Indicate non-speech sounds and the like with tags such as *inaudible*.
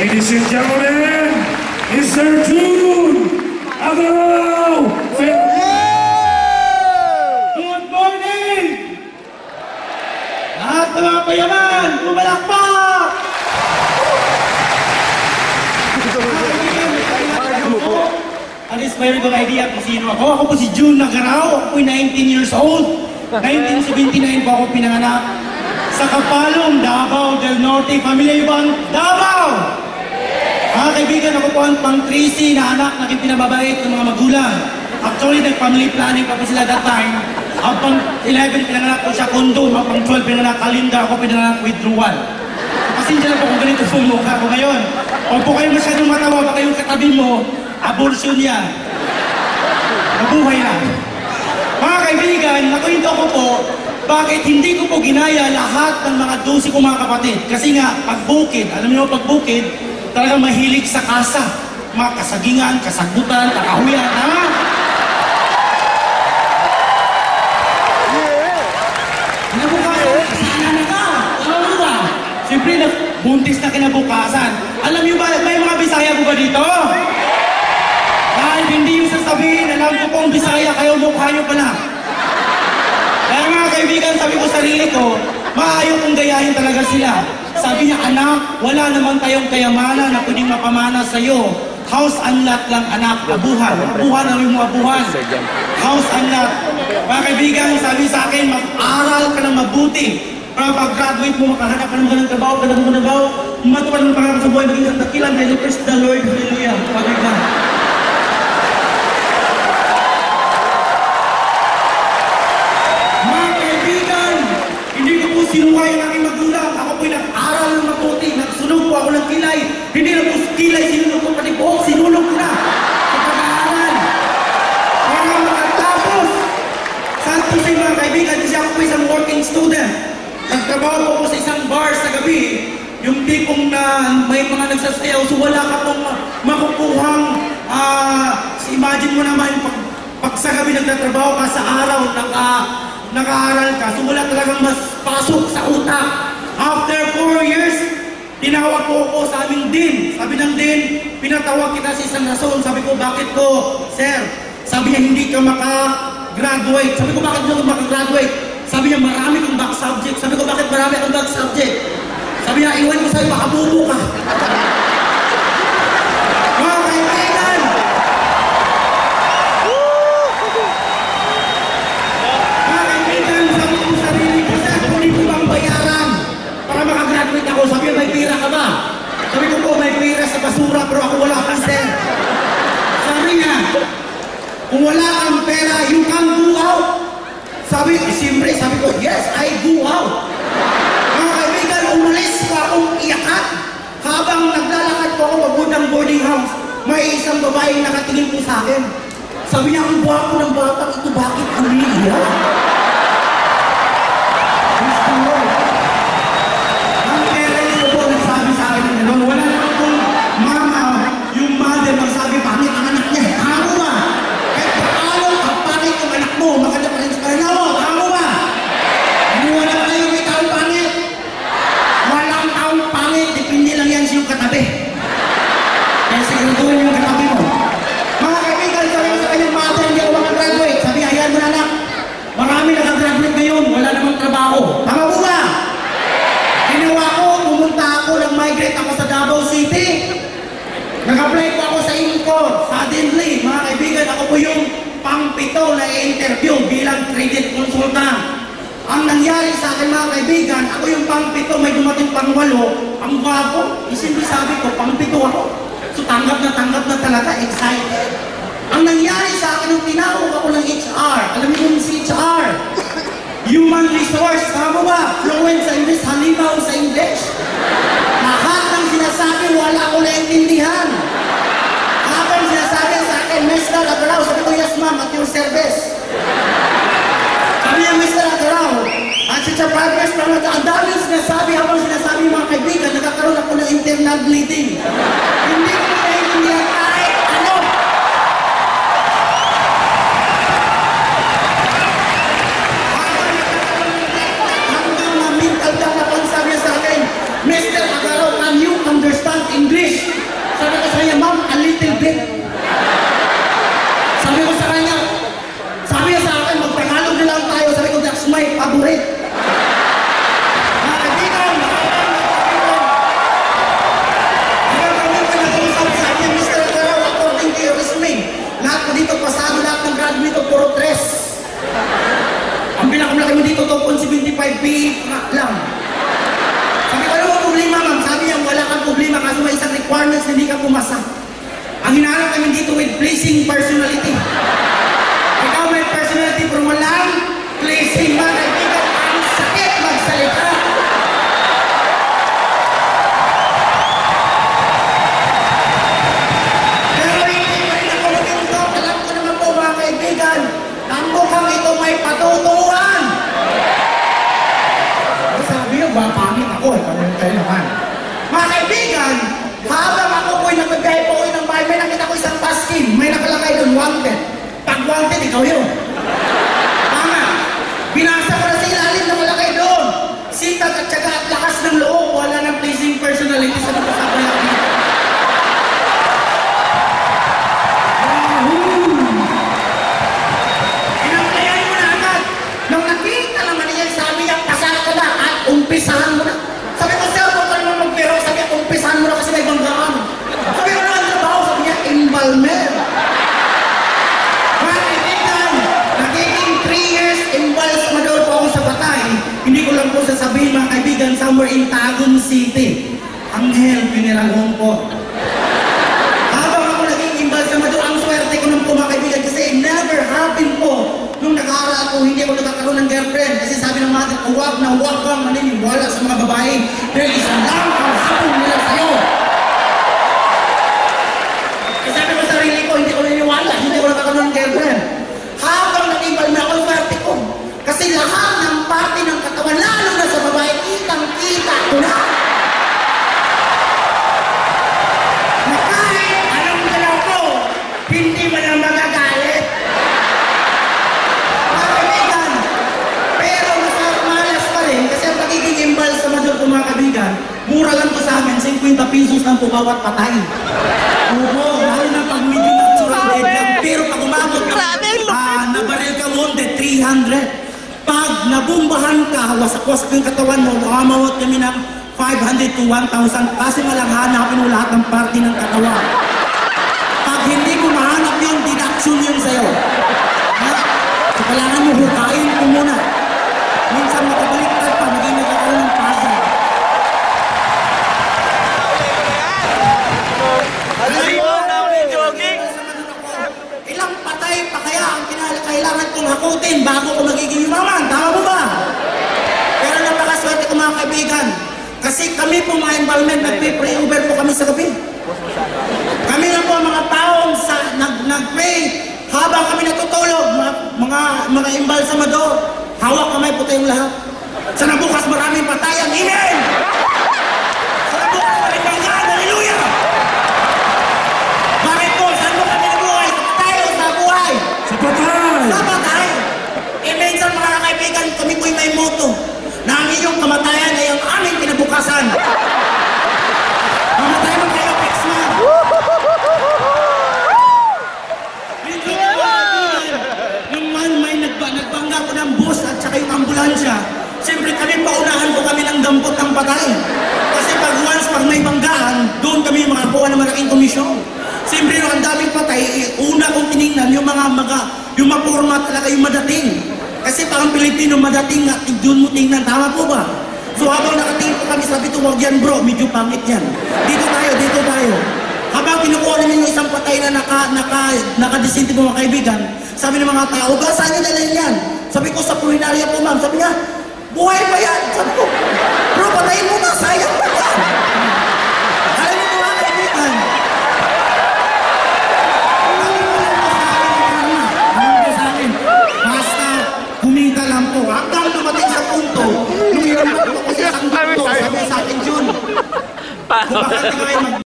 Ladies and gentlemen, Mr. June Agaraw! Good morning! Lahat ng mga payaman, pumalakpak! Ang inspired kong idea kung sino ako. Ako po si June Nagaraw. Ako po'y 19 years old. 1979 po ako pinanganak. Sa Kapalong, Davao del Norte. Pamilya ang Davao? Mga kaibigan, ako po ang pang 3C na anak na pinababait ng mga magulang. Actually, nag-family planning pa po sila that time. Ang pang 11, pinanganak ko siya kondo. Ang pang 12, pinanganak Kalinda. Ako pinanganak withdrawal. Kasi dyan po kung ganito sumukha ko ngayon. Huwag po kayo masyadong matawa, baka yung katabi mo, abortion yan. Mabuhay na. Mga kaibigan, nakwento ko po, bakit hindi ko po ginaya lahat ng mga dosi kong mga kapatid. Kasi nga, pagbukid, alam niyo pagbukid, talagang mahilig sa kasa. Mga kasagingan, kasagutan, kakahuyan, ha? Kinabukasan, sana na ka. Ano ba? Siyempre, buntis na kinabukasan. Alam niyo ba, may mga Bisaya po ba dito? Kahit hindi yung sasabihin, alam ko pong Bisaya, kayo mukha niyo pala. Kaya mga kaibigan, sabi ko sarili ko, maayaw kong gayahin talaga sila. Sabi niya, anak, wala naman tayong kayamanan na pwedeng mapamana sa'yo. House and lot lang anak, abuhan. Abuhan ang yung abuhan. House and lot. Mga kaibigan, sabi sa akin, mag-aral ka ng mabuti. Para pag-graduate mo, makahanap ka ng magandang trabaho, ka ng trabaho, matuwa ng pangarap sa buhay, maging ang dakilan, dahil praise the Lord, hallelujah. Nagtrabaho ako sa isang bar sa gabi. Yung tipong na may mga nagsasayaw, so wala ka pong ma- makukuhang, ah, imagine mo naman, pag, pag sa gabi nagtatrabaho ka sa araw, naka, naka-aral ka, so wala talagang mas pasok sa utak. After four years, tinawag ko ako sa aming din. Sabi ng din, pinatawag kita sa isang rason. Sabi ko, bakit ko, sir? Sabi niya, hindi ka maka-graduate. Sabi ko, bakit hindi ako maka-graduate? Sabi niya, marami kang back subject. Sabi ko, bakit marami kang back subject? Sabi niya, iwan ko sa'yo, makabubo ka. *laughs* Mga kaibigan, Mga kaibigan, sabi ko sa sarili ko, sir, kung hindi ko bang bayaran para makagraduate ako, sabi niya, may pira ka ba? Sabi ko po, may pira sa basura, pero ako wala pa, sir. Sabi niya, kung wala kang pera, you can go out. Sabi, siyempre, sabi ko, yes, I go out. Mga kaibigan, umalis pa akong iyakat. Habang naglalakad po ako papuntang boarding house, may isang babae nakatingin po sa akin. Sabi niya, ang gwapo ng batang ito, bakit umiiyak? arreglamos. Interview bilang credit consultant. Ang nangyari sa akin mga kaibigan, ako yung pang-pito, may dumating pang-walo, ang gwapo. Isindi sabi ko, pang-pito ako. So tanggap na tanggap na talaga, excited. Ang nangyari sa akin, nung tinawag ako ng HR, alam niyo yung si HR, Human resource, tama ba? Fluent sa English, halimaw sa English. Lahat ng sinasabi, wala ko naintindihan. Habang sinasabi sa akin, Mr. Agaraw, sabi ko, yes ma'am, at your service. Sabi niya, Mr. Agaraw, at sa progress from the ang dami sinasabi, habang sinasabi mga kaibigan, nagkakaroon ako ng internal bleeding. Hindi ko naintindihan kahit ano. Pleasing personality. Ikaw may personality pero walang pleasing mga kaibigan. Ang sakit magsalita. Pero hindi ko rin ako naging joke. Alam ko naman po mga kaibigan, ang mukhang ito may patutuan. Ay, sabi nyo, ba pangit ako? Eh, kami kayo naman. Mga kaibigan, habang ako po'y nagbigay po ng bahay, may nakita ko isang baskin, may nakalagay doon, wanted. Wanted, ikaw yun. Tama. Binasa ko na sa ilalim nakalagay doon. Sitag at syaga at lakas ng loob, wala ng pleasing personality sa mga kasabayan dito. Inaplayan kaibigan, somewhere in Tagum City. Angel Funeral Home po. Habang ako naging embalsamador, ang swerte ko po mga kaibigan kasi never happened po. Nung nag-aaral ako, hindi ako nagkakaroon ng girlfriend. Kasi sabi ng mother ko, huwag na huwag kang maniniwala sa mga babae. Dahil isa lang ang hapon nila sa'yo. Hindi mo na magagalit. Mga kaibigan, pero masarap malas pa rin kasi ang pagiging imbal sa major ko mga kaibigan, mura lang to sa amin, 50 pesos lang po bawat patay. Oo, lalo na pag medyo natural dead lang. Pero pag umabot ka, ang ah, nabaril ka wounded, 300. Pag nabumbahan ka, wasak-wasak yung katawan mo, mamawat kami ng 500 to 1,000 kasi walang hanapin mo lahat ng parte ng katawan. Pag hindi ko mahanap deduction yun sa'yo. Ha? So, kailangan mo hukain ko muna. Minsan makabaliktad pa, naging nagkakaroon ng pasa. Ilang patay pa kaya ang kailangan kong hakutin bago ko magiging yumaman? Tama mo ba? Pero napakaswerte ko mga kaibigan. Kasi kami po mga environment, nagpe-pray over po kami sa gabi. Kami na po ang mga taong sa, nag, nag-pray habang kami natutulog, mga, mga, mga embalsamador, hawak kamay po tayong lahat. Sa nabukas maraming patay ang Amen! Sa nabukas maraming banggaan, Hallelujah! Bakit po? Saan kami nabuhay? Sa patay o sa buhay? Sa patay! Sa patay! E minsan mga kaibigan, kami po'y may moto na ang inyong kamatayan ay ang aming kinabukasan. Mamatay mo kayo, Pexman! Minsan mga kaibigan, Yung man may nagba, nagbangga ko ng bus at ambulansya, siyempre kami paunahan po kami ng dampot ng patay. Kasi pag once, pag may banggaan, doon kami makakuha ng malaking komisyon. Siyempre ang daming patay, eh, una kong tinignan yung mga mga, yung maporma talaga yung madating. Kasi parang Pilipino, madating nga, doon mo tingnan, tama po ba? So habang nakatingin po kami, sabi ko, wag yan bro, medyo pangit yan. Dito tayo, dito tayo. Habang kinukuha namin yung isang patay na naka, naka, nakadesinti po mga kaibigan, sabi ng mga tao, ga, saan nyo dalhin yan? Sabi ko, sa pulinarya po ma'am. Sabi niya, buhay pa yan. Sabi ko, bro, patayin mo